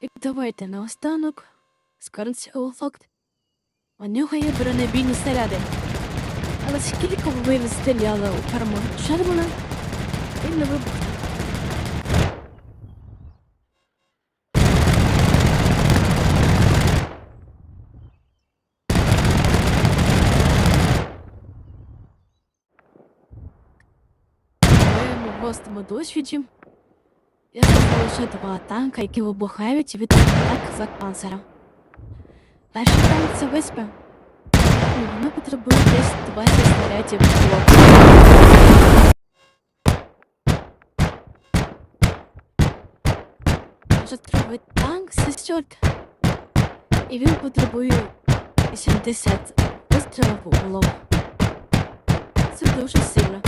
І давайте наостанок скажемо цього факт. У нього є бронебійні снаряди. Але скільки ви стріляли у перемогу Шермана, він не вибухне. моєму гостому досвіді я знайшла лише два танка, які вибухають від атак за панцером. Перший танк це виспа. І воно десь 20 снарядів в блок. Вже другий танк сестьорка. І він потребує 80 вистрілів у голову. Це дуже сильно.